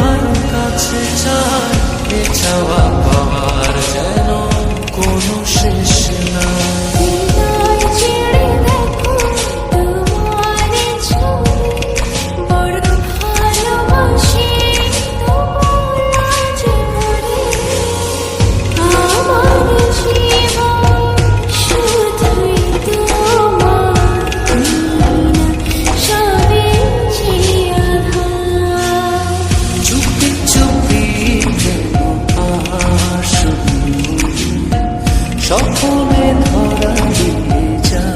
আরও কাছে চাই চাওয়া পাওয়ার যেন কোনো স্বপ্নে ধরা দিয়ে যা।